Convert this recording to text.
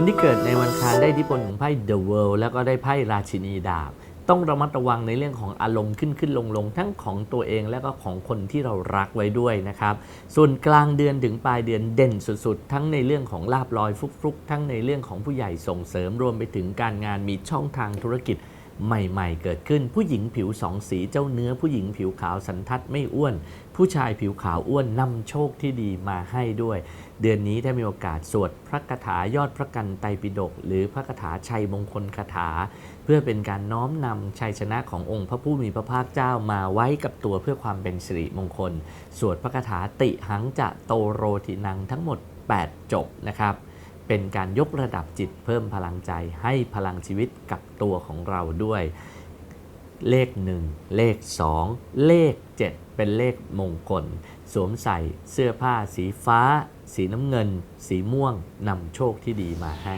คนที่เกิดในวันคารได้อิทธิพลของไพ่ The World แล้วก็ได้ไพ่ราชินีดาบ ต้องระมัดระวังในเรื่องของอารมณ์ขึ้นขึ้นลงลงทั้งของตัวเองและก็ของคนที่เรารักไว้ด้วยนะครับ ส่วนกลางเดือนถึงปลายเดือนเด่นสุดๆ ทั้งในเรื่องของลาบลอยฟุกๆ ทั้งในเรื่องของผู้ใหญ่ส่งเสริมรวมไปถึงการงานมีช่องทางธุรกิจ ใหม่ๆ เกิดขึ้น ผู้หญิงผิวสองสีเจ้าเนื้อผู้หญิงผิวขาวสันทัดไม่อ้วน ผู้ชายผิวขาวอ้วนนำโชคที่ดีมาให้ด้วย เดือนนี้ถ้ามีโอกาสสวดพระคาถายอดพระกันไตรปิฎกหรือพระคาถาชัยมงคลคาถา เพื่อเป็นการน้อมนำชัยชนะขององค์พระผู้มีพระภาคเจ้ามาไว้กับตัวเพื่อความเป็นสิริมงคล สวดพระคาถาติหังจะโตโรทินังทั้งหมด 8 จบนะครับ เป็นการยกระดับจิตเพิ่มพลังใจให้พลังชีวิตกับตัวของเราด้วย เลข 1 เลข 2 เลข 7 เป็นเลขมงคล สวมใส่เสื้อผ้าสีฟ้า สีน้ำเงิน สีม่วงนำโชคที่ดีมาให้